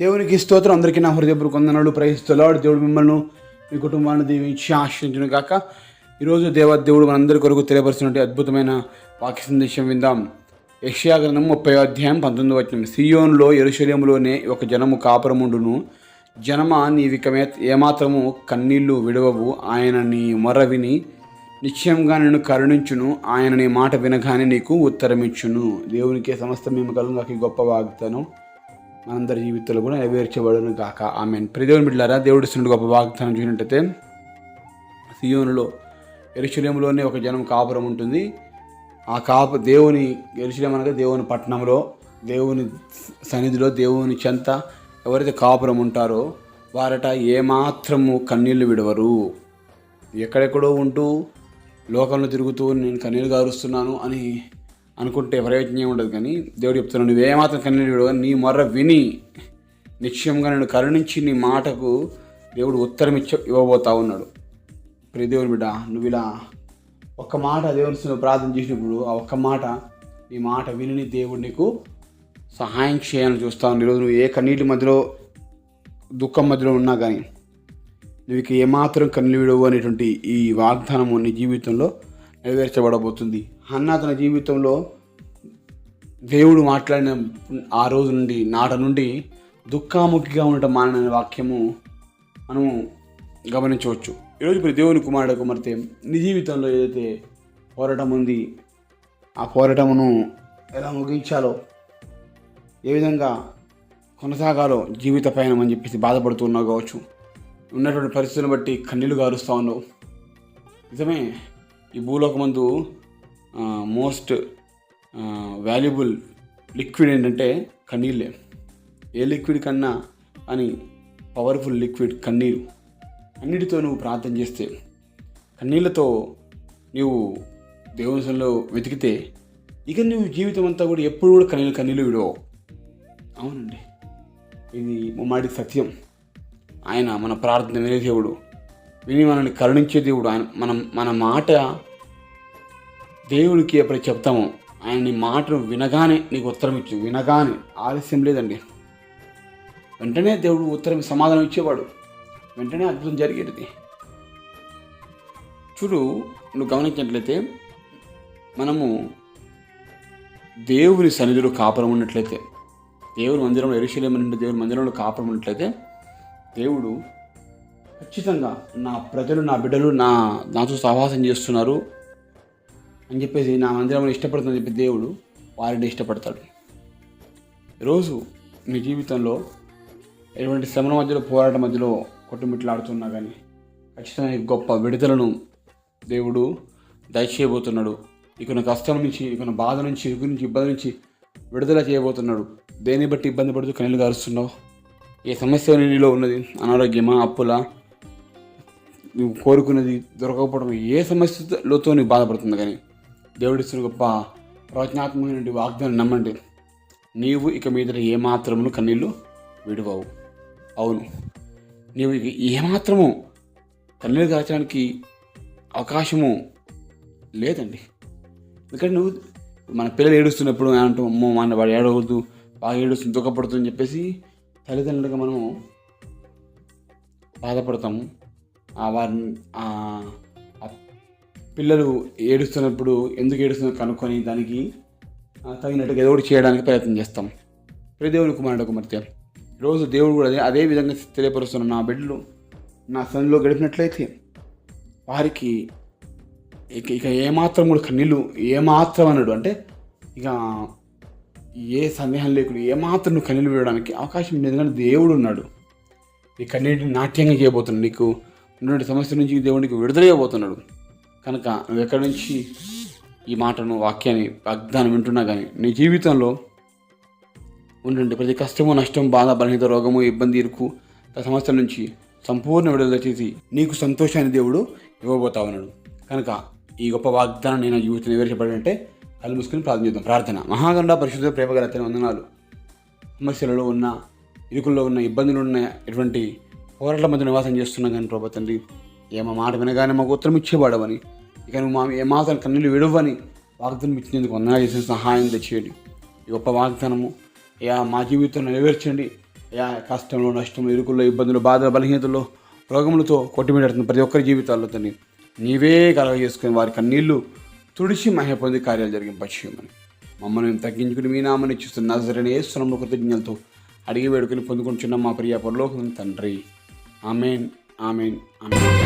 దేవునికి స్తోత్రం. అందరికీ నా హృదయపూర్వక వందనాలు. ప్రయత్నిస్తున్నాడు దేవుడు మిమ్మల్ని మీ కుటుంబాన్ని దీవించి ఆశ్రయించును కాక ఈరోజు దేవ దేవుడు మనందరి కొరకు తెలియపరిచినటువంటి అద్భుతమైన వాక్య సందేశం విందాం. యెషయా ముప్పై అధ్యాయం పంతొమ్మిది వచ్చిన సియోన్లో ఎరుశల్యంలోనే ఒక జనము కాపురముండును. జనమ నీవికమే ఏమాత్రము కన్నీళ్ళు విడవవు. ఆయన నీ మొర విని నిశ్చయంగా నేను కరుణించును. ఆయన నీ మాట వినగానే నీకు ఉత్తరమిచ్చును. దేవునికి సమస్త మేము కలుగుకి గొప్ప వాగ్దానం. మనందరి జీవితంలో కూడా నెరవేర్చబడును కాక ఆమె ప్రదేవుని బిడ్డారా దేవుడు ఇస్తున్న గొప్ప వాగ్దానం చూసినట్టయితే సియోనులో ఎరుశలేములోనే ఒక జనం కాపురం ఉంటుంది. ఆ కాపు దేవుని ఎరుశలేం అనగా దేవుని పట్టణంలో దేవుని సన్నిధిలో దేవుని చెంత ఎవరైతే కాపురం ఉంటారో వారట ఏమాత్రము కన్నీళ్ళు విడవరు. ఎక్కడెక్కడో ఉంటూ లోకంలో తిరుగుతూ నేను కన్నీళ్ళు గారుస్తున్నాను అని అనుకుంటే ప్రయోజనం ఉండదు కానీ దేవుడు చెప్తున్నాను నువ్వు ఏమాత్రం కన్నీళ్ళు నీ మొర్ర విని నిశ్చయంగా నేను కరుణించి నీ మాటకు దేవుడు ఉత్తరం ఇచ్చ ఇవ్వబోతా ఉన్నాడు. ప్రియ దేవుని బిడ్డ నువ్వు ఇలా ఒక్క మాట దేవుని నువ్వు ప్రార్థన చేసినప్పుడు ఆ ఒక్క మాట నీ మాట విని దేవుడు నీకు సహాయం చేయాలని చూస్తావు ఈరోజు నువ్వు ఏ కన్నీటి మధ్యలో దుఃఖం మధ్యలో ఉన్నా కానీ నువ్వు ఇక ఏమాత్రం కన్నులు విడవు అనేటువంటి ఈ వాగ్దానము నీ జీవితంలో నెరవేర్చబడబోతుంది. అన్న తన జీవితంలో దేవుడు మాట్లాడిన ఆ రోజు నుండి నాట నుండి దుఃఖాముఖిగా ఉండటం మానని వాక్యము మనము గమనించవచ్చు. ఈరోజు ఇప్పుడు దేవుని కుమారుడు కుమార్తె నీ జీవితంలో ఏదైతే పోరాటం ఉంది ఆ పోరాటమును ఎలా ముగించాలో ఏ విధంగా కొనసాగాలో జీవిత పయనం అని చెప్పేసి బాధపడుతున్నావు కావచ్చు. ఉన్నటువంటి పరిస్థితులను బట్టి కన్నీళ్ళు గారుస్తూ ఉన్నావు. నిజమే ఈ భూలోకమందు మోస్ట్ వాల్యుబుల్ లిక్విడ్ ఏంటంటే కన్నీళ్ళే. ఏ లిక్విడ్ కన్నా అని పవర్ఫుల్ లిక్విడ్ కన్నీరు. అన్నిటితో నువ్వు ప్రార్థన చేస్తే కన్నీళ్ళతో నీవు దేవంశంలో వెతికితే ఇక నువ్వు జీవితం అంతా కూడా ఎప్పుడు కూడా కన్నీళ్ళు కన్నీళ్ళు విడవు అవునండి. ఇది ముమ్మాడి సత్యం. ఆయన మన ప్రార్థన వినే దేవుడు విని మనల్ని కరుణించే దేవుడు. ఆయన మనం మన మాట దేవుడికి ఎప్పుడు చెప్తామో ఆయన నీ మాటను వినగానే నీకు ఉత్తరం ఇచ్చు. వినగానే. ఆలస్యం లేదండి. వెంటనే దేవుడు ఉత్తరం సమాధానం ఇచ్చేవాడు. వెంటనే అద్భుతం జరిగేది. చూడు నువ్వు గమనించినట్లయితే మనము దేవుని సన్నిధిలో కాపురం ఉన్నట్లయితే దేవుని మందిరంలో ఎరుశలేమ దేవుని మందిరంలో కాపురం ఉన్నట్లయితే దేవుడు ఖచ్చితంగా నా ప్రజలు నా బిడ్డలు నా నాతో సహవాసం చేస్తున్నారు అని చెప్పేసి నా మందిరం ఇష్టపడుతుందని చెప్పి దేవుడు వారిని ఇష్టపడతాడు. రోజు మీ జీవితంలో ఎటువంటి శ్రమల మధ్యలో పోరాటం మధ్యలో కొట్టుమిట్లాడుతున్నా కానీ ఖచ్చితంగా గొప్ప విడుదలను దేవుడు దయచేయబోతున్నాడు. ఇక కష్టం నుంచి ఇక బాధ నుంచి ఇరుకు నుంచి ఇబ్బంది నుంచి విడుదల చేయబోతున్నాడు. దేన్ని బట్టి ఇబ్బంది పడుతూ కన్నీళ్ళు గారుస్తున్నావు? ఏ సమస్య నీలో ఉన్నది? అనారోగ్యమా? అప్పులా? నువ్వు కోరుకున్నది దొరకకపోవడం ఏ సమస్యలతో నీకు బాధపడుతుంది కానీ దేవుడిస్తున్న గొప్ప ప్రవచనాత్మకమైన వాగ్దానం నమ్మండి నీవు ఇక మీద ఏమాత్రమును కన్నీళ్ళు విడవవు. అవును. నీవు ఇక ఏమాత్రము కన్నీళ్ళు కాచడానికి అవకాశము లేదండి. ఎందుకంటే నువ్వు మన పిల్లలు ఏడుస్తున్నప్పుడు అంటూ అమ్మో మన వాడు ఏడవద్దు బాగా ఏడుస్తుంది దుఃఖపడుతుంది అని చెప్పేసి తల్లిదండ్రులుగా మనము బాధపడతాము. వారిని ఆ పిల్లలు ఏడుస్తున్నప్పుడు ఎందుకు ఏడుస్తుందో కనుక్కొని దానికి తగినట్టుగా ఏదో ఒకటి చేయడానికి ప్రయత్నం చేస్తాం. ప్రదేవుని కుమారుడు కుమార్తె రోజు దేవుడు కూడా అదే అదే విధంగా తెలియపరుస్తున్న నా బిడ్డలు నా సన్నిలో గడిపినట్లయితే వారికి ఇక ఇక ఏమాత్రం కూడా కన్నీళ్ళు ఏమాత్రం అన్నాడు అంటే ఇక ఏ సందేహం లేకుండా ఏమాత్రం నువ్వు కన్నీళ్ళు వేయడానికి అవకాశం లేదు. ఎందుకంటే దేవుడు ఉన్నాడు. ఈ కన్నీటిని నాట్యంగా చేయబోతున్నాడు నీకు. ఉన్నటువంటి సమస్య నుంచి దేవునికి విడుదలైపోతున్నాడు కనుక నువ్వు ఎక్కడి నుంచి ఈ మాటను వాక్యాన్ని వాగ్దానం వింటున్నా కానీ నీ జీవితంలో ఉండండి ప్రతి కష్టము నష్టం బాధ బలహీత రోగము ఇబ్బంది ఇరుకు సమస్య సమస్యల నుంచి సంపూర్ణ విడుదల చేసి నీకు సంతోషాన్ని దేవుడు ఇవ్వబోతా ఉన్నాడు. కనుక ఈ గొప్ప వాగ్దానం నేను జీవితం నెరవేర్చబడంటే కళ్ళు మూసుకుని ప్రార్థన చేద్దాం. ప్రార్థన. మహాగండ పరిశుద్ధ ప్రేమగల వందనాలు. సమస్యలలో ఉన్న ఇరుకుల్లో ఉన్న ఇబ్బందులు ఉన్న ఎటువంటి పోరాటాల మధ్య నివాసం చేస్తున్నా కానీ ప్రభా తండ్రి ఏమో మాట వినగానే మాకు ఉత్తరం ఇచ్చేవాడవని ఇక నువ్వు మా ఏ కన్నులు విడవని వాగ్దానం ఇచ్చినందుకు వందనాలు చేసిన సహాయం తెచ్చేయండి ఈ గొప్ప వాగ్దానము అయ్యా మా జీవితంలో నెరవేర్చండి. యా కష్టంలో నష్టంలో ఇరుకుల్లో ఇబ్బందులు బాధలు బలహీనతల్లో రోగములతో కొట్టిమిడుతున్న ప్రతి ఒక్కరి జీవితాల్లో తండ్రి నీవే కలగజేసుకుని వారి కన్నీళ్ళు తుడిచి మహ పొంది కార్యాలు జరిగింపచేయమని. మమ్మల్ని మేము తగ్గించుకుని మీ నామని ఇచ్చిస్తున్న నజరని ఏ స్వరంలో కృతజ్ఞతలతో అడిగి వేడుకని పొందుకుంటున్న మా ప్రియ పరలోకం తండ్రి. Amen amen amen